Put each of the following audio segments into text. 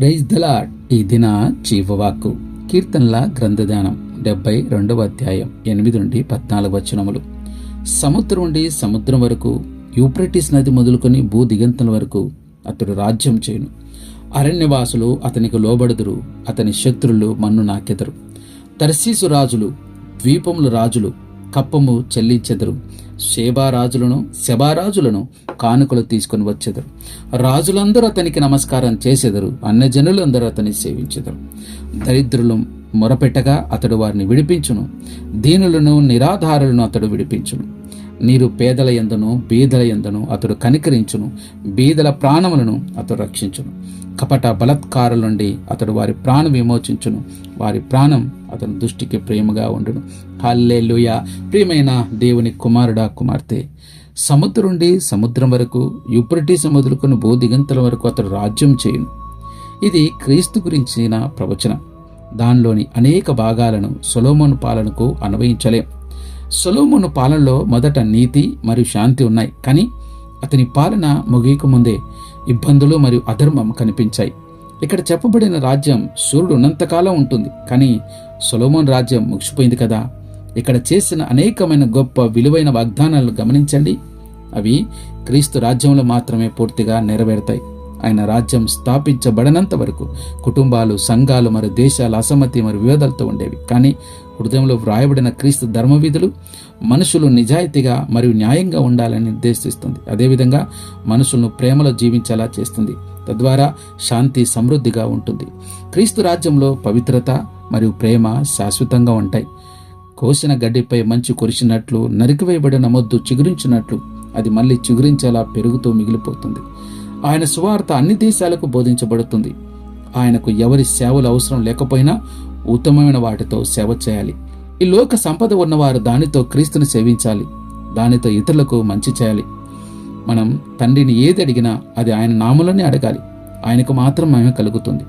Praise the Lord ఈ దిన జీవవాక్కు కీర్తనల గ్రంథదానం డెబ్బై రెండవ అధ్యాయం ఎనిమిది నుండి పద్నాలుగు వచనములు. సముద్రం నుండి సముద్రం వరకు యూప్రటిస్ నది మొదలుకొని భూ దిగంతుల వరకు అతడు రాజ్యం చేయును. అరణ్యవాసులు అతనికి లోబడుదురు అతని శత్రులు మన్ను నాకెదరు. తర్శీసు రాజులు ద్వీపముల రాజులు కప్పము చెల్లించెదరు. శేబారాజులను శబారాజులను కానుకలు తీసుకొని వచ్చెదరు. రాజులందరూ అతనికి నమస్కారం చేసెదరు. అన్నజనులందరూ అతన్ని సేవించెదరు. దరిద్రులు మొరపెట్టగా అతడు వారిని విడిపించును. దీనులను నిరాధారులను అతడు విడిపించును. నీరు పేదల ఎందును బీదల ఎందును అతడు కనికరించును. బీదల ప్రాణములను అతడు రక్షించును. కపట బలత్కారుల నుండి అతడు వారి ప్రాణం విమోచించును. వారి ప్రాణం అతని దృష్టికి ప్రేమగా ఉండును. హల్లెలూయ. ప్రియమైన దేవుని కుమారుడా కుమార్తె సముద్రం నుండి సముద్రం వరకు యుప్రటీస్ మొదలుకొని బోధిగంతల వరకు అతడు రాజ్యం చేయును. ఇది క్రీస్తు గురించిన ప్రవచనం. దానిలోని అనేక భాగాలను సొలోమోను పాలనకు అన్వయించలేం. సొలోమోను పాలనలో మొదట నీతి మరియు శాంతి ఉన్నాయి. కానీ అతని పాలన ముగియక ముందే ఇబ్బందులు మరియు అధర్మం కనిపించాయి. ఇక్కడ చెప్పబడిన రాజ్యం సూర్యుడు ఉన్నంతకాలం ఉంటుంది. కానీ సొలోమోన్ రాజ్యం ముగిసిపోయింది కదా. ఇక్కడ చేసిన అనేకమైన గొప్ప విలువైన వాగ్దానాలు గమనించండి. అవి క్రీస్తు రాజ్యంలో మాత్రమే పూర్తిగా నెరవేరుతాయి. ఆయన రాజ్యం స్థాపించబడనంత వరకు కుటుంబాలు సంఘాలు మరియు దేశాలు అసమ్మతి మరియు వివాదాలతో ఉండేవి. కానీ హృదయంలో వ్రాయబడిన క్రీస్తు ధర్మవిధులు మనుషులు నిజాయితీగా మరియు న్యాయంగా ఉండాలని నిర్దేశిస్తుంది. అదేవిధంగా మనుషులను ప్రేమలో జీవించేలా చేస్తుంది. తద్వారా శాంతి సమృద్ధిగా ఉంటుంది. క్రీస్తు రాజ్యంలో పవిత్రత మరియు ప్రేమ శాశ్వతంగా ఉంటాయి. కోసిన గడ్డిపై మంచు కురిసినట్లు నరికివేయబడిన మొద్దు చిగురించినట్లు అది మళ్ళీ చిగురించేలా పెరుగుతూ మిగిలిపోతుంది. ఆయన సువార్త అన్ని దేశాలకు బోధించబడుతుంది. ఆయనకు ఎవరి సేవలు అవసరం లేకపోయినా ఉత్తమమైన వాటితో సేవ చేయాలి. ఈ లోక సంపద ఉన్నవారు దానితో క్రీస్తుని సేవించాలి. దానితో ఇతరులకు మంచి చేయాలి. మనం తండ్రిని ఏది అడిగినా అది ఆయన నామలోనే అడగాలి. ఆయనకు మాత్రం ఆమె కలుగుతుంది.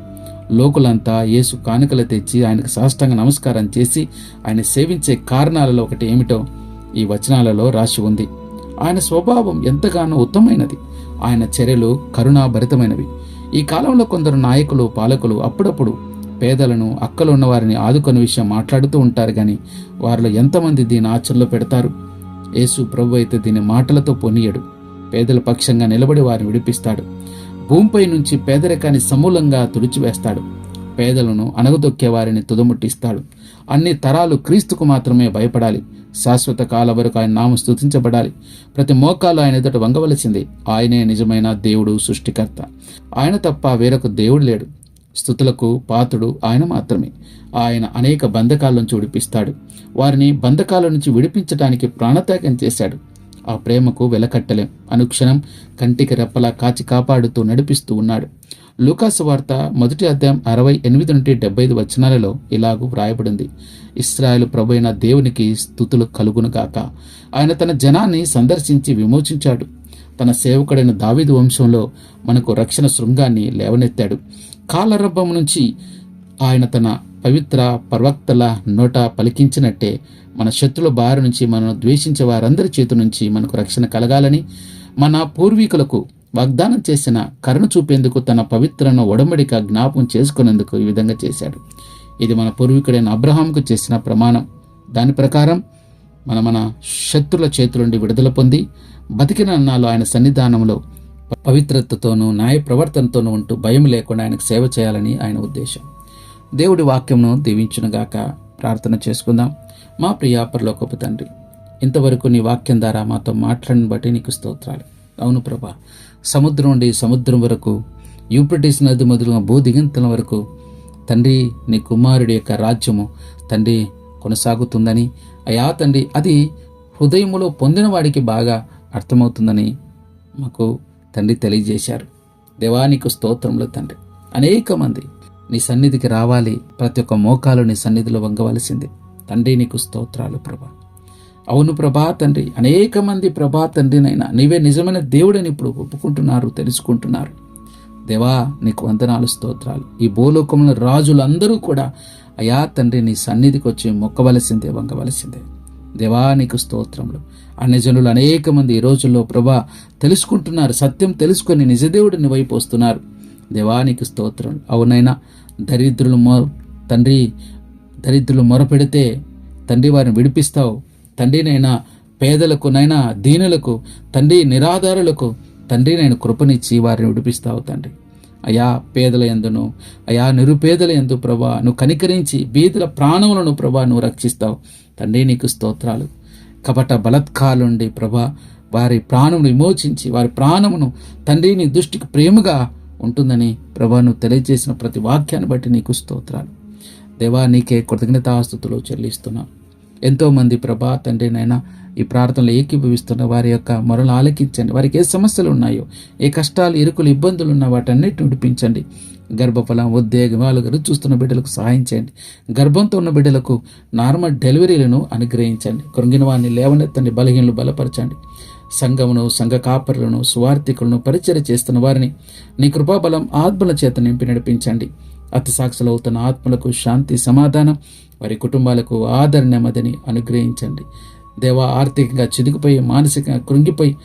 లోకులంతా యేసు కానుకలు తెచ్చి ఆయనకు సాష్టాంగ నమస్కారం చేసి ఆయన సేవించే కారణాలలో ఒకటి ఏమిటో ఈ వచనాలలో రాసి ఉంది. ఆయన స్వభావం ఎంతగానో ఉత్తమైనది ఆయన చర్యలు కరుణాభరితమైనవి. ఈ కాలంలో కొందరు నాయకులు పాలకులు అప్పుడప్పుడు పేదలను అక్కలు ఉన్నవారిని ఆదుకునే విషయం మాట్లాడుతూ ఉంటారు కానీ వారిలో ఎంతమంది దీని ఆచరణలో పెడతారు? యేసు ప్రభు అయితే దీని మాటలతో పొనియడు. పేదల పక్షంగా నిలబడి వారిని విడిపిస్తాడు. భూమిపై నుంచి పేదరికాన్ని సమూలంగా తుడిచివేస్తాడు. పేదలను అనగదొక్కే వారిని తుదముట్టిస్తాడు. అన్ని తరాలు క్రీస్తుకు మాత్రమే భయపడాలి. శాశ్వత కాల వరకు ఆయన నామం స్థుతించబడాలి ప్రతి మోకాలు ఆయన ఎదుట వంగవలసింది. ఆయనే నిజమైన దేవుడు సృష్టికర్త. ఆయన తప్ప వేరొక దేవుడు లేడు. స్థుతులకు పాత్రుడు ఆయన మాత్రమే. ఆయన అనేక బంధకాల నుంచి విడిపిస్తాడు వారిని బంధకాల నుంచి విడిపించడానికి ప్రాణత్యాగం చేశాడు. ఆ ప్రేమకు వెలకట్టలేం. అనుక్షణం కంటికి రెప్పలా కాచి కాపాడుతూ నడిపిస్తూ ఉన్నాడు. లూకాసు వార్త మొదటి అధ్యాయం అరవై ఎనిమిది నుండి డెబ్బై ఐదు వచనాలలో ఇలాగూ వ్రాయబడింది. ఇస్రాయేల్ ప్రభైన దేవునికి స్థుతులు కలుగునుగాక ఆయన తన జనాన్ని సందర్శించి విమోచించాడు. తన సేవకుడైన దావిదు వంశంలో మనకు రక్షణ శృంగాన్ని లేవనెత్తాడు. కాలరబ్బం నుంచి ఆయన తన పవిత్ర పర్వక్తల నోట పలికించినట్టే మన శత్రుల బారి నుంచి మనను ద్వేషించే వారందరి చేతి నుంచి మనకు రక్షణ కలగాలని మన పూర్వీకులకు వాగ్దానం చేసిన కరుణ చూపేందుకు తన పవిత్రను ఒడమడిక జ్ఞాపం చేసుకునేందుకు ఈ విధంగా చేశాడు. ఇది మన పూర్వీకుడైన అబ్రహాంకు చేసిన ప్రమాణం. దాని ప్రకారం మన మన శత్రుల చేతుల నుండి విడుదల పొంది బతికిన అన్నాలు ఆయన సన్నిధానంలో పవిత్రతతోనూ న్యాయ ప్రవర్తనతోనూ ఉంటూ భయం లేకుండా ఆయనకు సేవ చేయాలని ఆయన ఉద్దేశం. దేవుడి వాక్యంను దీవించునుగాక ప్రార్థన చేసుకుందాం. మా ప్రియాపరలోకపు తండ్రి ఇంతవరకు నీ వాక్యం ద్వారా మాతో మాట్లాడిన బట్టి నీకు స్తోత్రాలు. అవును ప్రభా సముద్రం నుండి సముద్రం వరకు యూప్రటిస్ నది మొదలుగా భూ దిగంతల వరకు తండ్రి నీ కుమారుడి యొక్క రాజ్యము తండ్రి కొనసాగుతుందని అయా తండ్రి అది హృదయములో పొందిన వాడికి బాగా అర్థమవుతుందని మాకు తండ్రి తెలియజేశారు. దేవానికి స్తోత్రంలో తండ్రి. అనేక మంది నీ సన్నిధికి రావాలి. ప్రతి ఒక్క మోకాలు నీ సన్నిధిలో వంగవలసిందే. తండ్రి నీకు స్తోత్రాలు ప్రభా. అవును ప్రభా తండ్రి అనేక మంది ప్రభా తండ్రినైనా నీవే నిజమైన దేవుడని ఇప్పుడు ఒప్పుకుంటున్నారు తెలుసుకుంటున్నారు. దేవా నీకు వందనాలు స్తోత్రాలు. ఈ భూలోకంలో రాజులందరూ కూడా అయా తండ్రి నీ సన్నిధికి వచ్చి మొక్కవలసిందే వంగవలసిందే. దేవానికి స్తోత్రములు. అన్ని జనులు అనేక మంది ఈ రోజుల్లో ప్రభా తెలుసుకుంటున్నారు సత్యం తెలుసుకొని నిజదేవుడిని వైపు వస్తున్నారు. దేవానికి స్తోత్రం. అవునైనా దరిద్రులు మొ తండ్రి దరిద్రులు మొరపెడితే తండ్రి వారిని విడిపిస్తావు. తండ్రినైనా పేదలకు నైనా దీనులకు తండ్రి నిరాధారులకు తండ్రి నేను కృపనిచ్చి వారిని విడిపిస్తావు తండ్రి. అయా పేదల ఎందును అయా నిరుపేదల ఎందు ప్రభా నువ్వు కనికరించి బీదల ప్రాణములను ప్రభా నువ్వు రక్షిస్తావు. తండ్రి నీకు స్తోత్రాలు. కపట బలత్కాలుండి ప్రభా వారి ప్రాణమును విమోచించి వారి ప్రాణమును తండ్రి నీ దృష్టికి ప్రేమగా ఉంటుందని ప్రభా నువ్వు తెలియజేసిన ప్రతి వాక్యాన్ని బట్టి నీకు స్తోత్రాలు. దేవా నీకే కృతజ్ఞతాస్తుతులు చెల్లిస్తున్నాను ఎంతోమంది ప్రభా తండ్రి నైనా ఈ ప్రార్థనలు ఏకీభవిస్తున్న వారి యొక్క మొరలు ఆలకించండి. వారికి ఏ సమస్యలు ఉన్నాయో ఏ కష్టాలు ఇరుకులు ఇబ్బందులు ఉన్న వాటన్నిటిని విడిపించండి. గర్భఫలం ఉద్వేగాలు చూస్తున్న బిడ్డలకు సహాయం చేయండి. గర్భంతో ఉన్న బిడ్డలకు నార్మల్ డెలివరీలను అనుగ్రహించండి. కృంగిన వారిని లేవనెత్తండి బలహీనలు బలపరచండి. సంఘమును సంఘ కాపరులను సువార్థికులను పరిచయం చేస్తున్న వారిని నీ కృపాబలం ఆత్మల చేత నింపి నడిపించండి. అతి అవుతున్న ఆత్మలకు శాంతి సమాధానం వారి కుటుంబాలకు ఆదరణ అనుగ్రహించండి. దేవా ఆర్థికంగా చిదిగిపోయి మానసికంగా కృంగిపోయి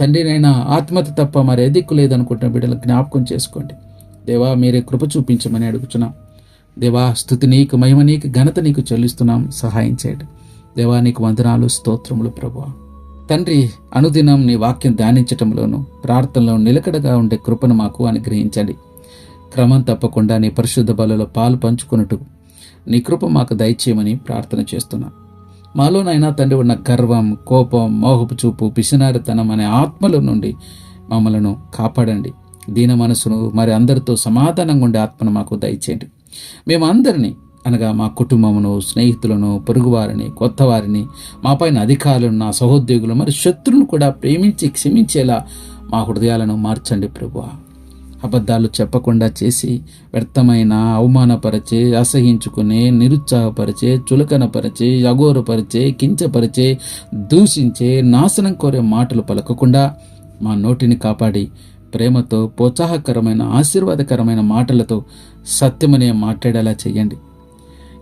తండ్రినైనా ఆత్మహత్య తప్ప మరి దిక్కు లేదనుకుంటున్న బిడ్డలు జ్ఞాపకం చేసుకోండి. దేవా మీరే కృప చూపించమని అడుగుతున్నాం దేవా స్థుతి నీకు మహిమ నీకు ఘనత నీకు చెల్లిస్తున్నాం. సహాయం చేయండి. దేవా నీకు వందనాలు స్తోత్రములు ప్రభు తండ్రి అనుదినం నీ వాక్యం ధ్యానించటంలోను ప్రార్థనలో నిలకడగా ఉండే కృపను మాకు అనుగ్రహించండి. క్రమం తప్పకుండా నీ పరిశుద్ధ బలలో పాలు పంచుకున్నట్టు నీ కృప మాకు దయచేయమని ప్రార్థన చేస్తున్నా. మాలోనైనా తండ్రి ఉన్న గర్వం కోపం మోహపు చూపు పిసినారితనం అనే ఆత్మల నుండి మమ్మలను కాపాడండి. దీన మనసును మరి అందరితో సమాధానంగా ఉండే ఆత్మను మాకు దయచేయండి. మేము అందరినీ అనగా మా కుటుంబమును స్నేహితులను పొరుగువారిని కొత్త వారిని మా పైన అధికారులను నా సహోద్యోగులు మరి శత్రువును కూడా ప్రేమించి క్షమించేలా మా హృదయాలను మార్చండి ప్రభువా. అబద్ధాలు చెప్పకుండా చేసి వ్యర్థమైన అవమానపరిచే అసహించుకునే నిరుత్సాహపరిచే చులకనపరిచే అఘోరపరిచే కించపరిచే దూషించే నాశనం కోరే మాటలు పలకకుండా మా నోటిని కాపాడి ప్రేమతో ప్రోత్సాహకరమైన ఆశీర్వాదకరమైన మాటలతో సత్యమనే మాట్లాడేలా చేయండి.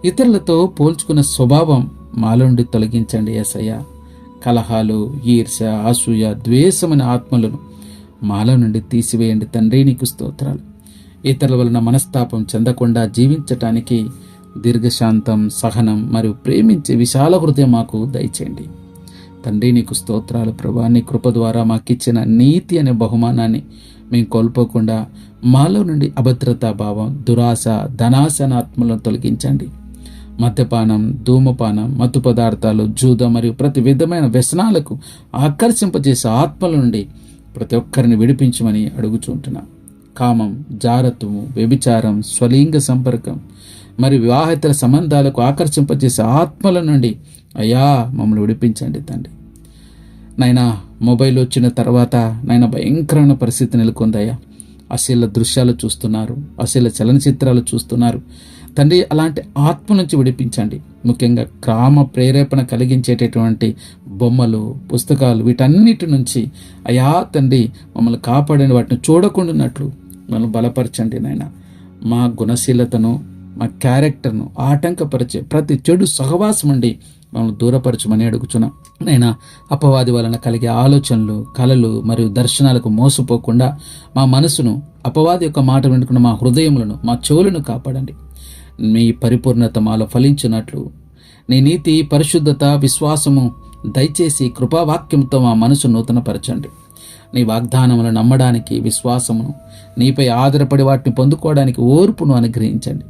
ఇతరులతో పోల్చుకున్న స్వభావం మాలోండి తొలగించండి ఎసయ్య కలహాలు ఈర్ష్య అసూయ ద్వేషమైన ఆత్మలను మాలో నుండి తీసివేయండి తండ్రి నీకు స్తోత్రాలు. ఇతరుల వలన మనస్తాపం చెందకుండా జీవించటానికి దీర్ఘశాంతం సహనం మరియు ప్రేమించే విశాల హృదయం మాకు దయచేయండి. తండ్రి నీకు స్తోత్రాలు ప్రభా నీ కృప ద్వారా మాకిచ్చిన నీతి అనే బహుమానాన్ని మేము కోల్పోకుండా మాలో నుండి అభద్రతా భావం దురాశ ధనాశనాత్మలను తొలగించండి. మద్యపానం ధూమపానం మత్తు పదార్థాలు జూద మరియు ప్రతి విధమైన వ్యసనాలకు ఆకర్షింపజేసే ఆత్మల నుండి ప్రతి ఒక్కరిని విడిపించమని అడుగుచుంటున్నా కామం జారత్వము వ్యభిచారం స్వలింగ సంపర్కం మరి వివాహేతర సంబంధాలకు ఆకర్షింపజేసే ఆత్మల నుండి అయ్యా మమ్మల్ని విడిపించండి తండ్రి. నైనా మొబైల్ వచ్చిన తర్వాత నాయన భయంకరమైన పరిస్థితి నెలకొందయ్యా. అశీల దృశ్యాలు చూస్తున్నారు అశీల చలనచిత్రాలు చూస్తున్నారు. తండ్రి అలాంటి ఆత్మ నుంచి విడిపించండి. ముఖ్యంగా క్రామ ప్రేరేపణ కలిగించేటటువంటి బొమ్మలు పుస్తకాలు వీటన్నిటి నుంచి అయా తండ్రి మమ్మల్ని కాపాడని వాటిని చూడకుండాన్నట్లు మమ్మల్ని బలపరచండి నాయన. మా గుణశీలతను మా క్యారెక్టర్ను ఆటంకపరిచే ప్రతి చెడు సహవాసం అండి మమ్మల్ని దూరపరచమని అడుగుచున్నాం. నైనా అపవాది వలన కలిగే ఆలోచనలు కళలు మరియు దర్శనాలకు మోసపోకుండా మా మనసును అపవాది యొక్క మాట వినుకున్న మా హృదయములను మా చెవులను కాపాడండి. మీ పరిపూర్ణత మాలో ఫలించినట్లు నీ నీతి పరిశుద్ధత విశ్వాసము దయచేసి కృపావాక్యంతో మా మనసు నూతనపరచండి. నీ వాగ్దానములను నమ్మడానికి విశ్వాసమును నీపై ఆధారపడి వాటిని పొందుకోవడానికి ఓర్పును అనుగ్రహించండి.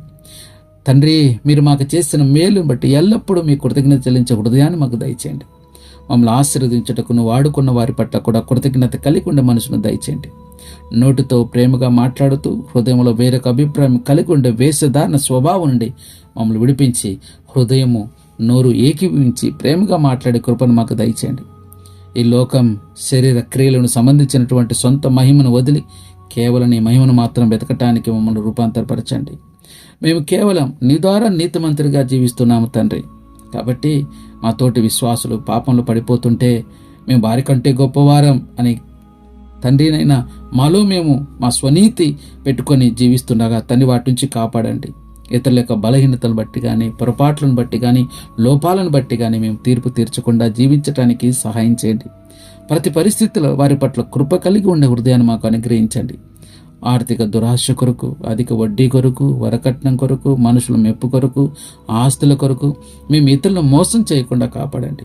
తండ్రి మీరు మాకు చేసిన మేలును బట్టి ఎల్లప్పుడూ మీ కృతజ్ఞత చెల్లించే హృదయాన్ని మాకు దయచేయండి. మమ్మల్ని ఆశీర్వదించుటకు నువ్వు వాడుకున్న వారి పట్ల కూడా కృతజ్ఞత కలిగి ఉండే మనసును దయచేయండి. నోటితో ప్రేమగా మాట్లాడుతూ హృదయంలో వేరొక అభిప్రాయం కలిగి ఉండే వేషధారణ స్వభావం నుండి మమ్మల్ని విడిపించి హృదయము నోరు ఏకీవించి ప్రేమగా మాట్లాడే కృపను మాకు దయచేయండి. ఈ లోకం శరీర క్రియలను సంబంధించినటువంటి సొంత మహిమను వదిలి కేవలం నీ మహిమను మాత్రం వెతకటానికి మమ్మల్ని రూపాంతరపరచండి. మేము కేవలం నీ ద్వారా నీతిమంతుడిగా జీవిస్తున్నాము తండ్రి. కాబట్టి మా తోటి విశ్వాసులు పాపంలో పడిపోతుంటే మేము వారికంటే గొప్పవారం అని తండ్రినైనా మాలో మేము మా స్వనీతి పెట్టుకొని జీవిస్తుండగా తండ్రి వాటి నుంచి కాపాడండి. ఇతరుల యొక్క బలహీనతను బట్టి కానీ పొరపాట్లను బట్టి కానీ లోపాలను బట్టి కానీ మేము తీర్పు తీర్చకుండా జీవించడానికి సహాయం చేయండి. ప్రతి పరిస్థితిలో వారి పట్ల కృప కలిగి ఉండే హృదయాన్ని మాకు అనుగ్రహించండి. ఆర్థిక దురాశ కొరకు అధిక వడ్డీ కొరకు వరకట్నం కొరకు మనుషుల మెప్పు కొరకు ఆస్తుల కొరకు మేము ఇతరులను మోసం చేయకుండా కాపాడండి.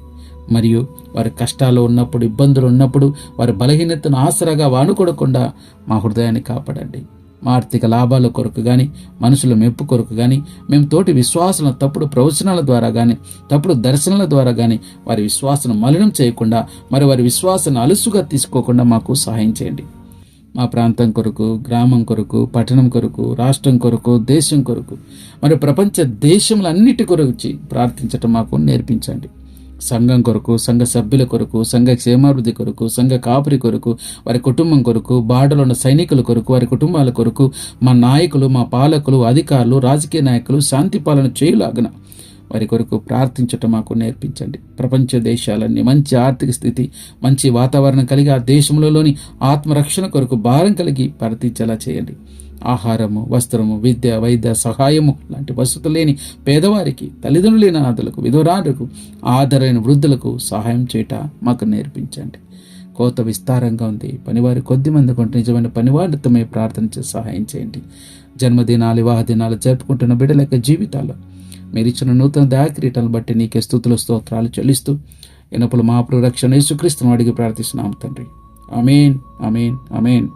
మరియు వారి కష్టాలు ఉన్నప్పుడు ఇబ్బందులు ఉన్నప్పుడు వారి బలహీనతను ఆసరాగా వానుకోడకుండా మా హృదయాన్ని కాపాడండి. మా ఆర్థిక లాభాల కొరకు కానీ మనుషుల మెప్పు కొరకు కానీ మేము తోటి విశ్వాసాల తప్పుడు ప్రవచనాల ద్వారా కానీ తప్పుడు దర్శనాల ద్వారా కానీ వారి విశ్వాసను మలినం చేయకుండా మరి వారి విశ్వాసాన్ని అలుసుగా తీసుకోకుండా మాకు సహాయం చేయండి. మా ప్రాంతం కొరకు గ్రామం కొరకు పట్టణం కొరకు రాష్ట్రం కొరకు దేశం కొరకు మరి ప్రపంచ దేశములన్నిటి కొరకు ప్రార్థించటం మాకు నేర్పించండి. సంఘం కొరకు సంఘ సభ్యుల కొరకు సంఘ క్షేమాభివృద్ధి కొరకు సంఘ కాపురి కొరకు వారి కుటుంబం కొరకు బాటలో ఉన్న సైనికుల కొరకు వారి కుటుంబాల కొరకు మా నాయకులు మా పాలకులు అధికారులు రాజకీయ నాయకులు శాంతి పాలన చేయులాగన. వారి కొరకు ప్రార్థించటం మాకు నేర్పించండి. ప్రపంచ దేశాలన్నీ మంచి ఆర్థిక స్థితి మంచి వాతావరణం కలిగి ఆ దేశంలోని ఆత్మరక్షణ కొరకు భారం కలిగి ప్రార్థించేలా చేయండి. ఆహారము వస్త్రము విద్య వైద్య సహాయము లాంటి వసతులు లేని పేదవారికి తల్లిదండ్రులు లేని అనాథులకు విధురాలకు ఆధారైన వృద్ధులకు సహాయం చేయట మాకు నేర్పించండి. కోత విస్తారంగా ఉంది. పనివారి కొద్ది మంది కొంటే నిజమైన పనివారితో మేము ప్రార్థన చేసి సహాయం చేయండి. జన్మదినాలు వివాహ దినాలు జరుపుకుంటున్న బిడ్డల యొక్క జీవితాల్లో మీరు ఇచ్చిన నూతన దయాక్రీటను బట్టి నీకే స్థుతులు స్తోత్రాలు చెల్లిస్తూ ఎనపులు మా రక్షణ యేసుక్రీస్తును అడిగి ప్రార్థిస్తున్నాం తండ్రి. అమేన్ అమేన్ అమేన్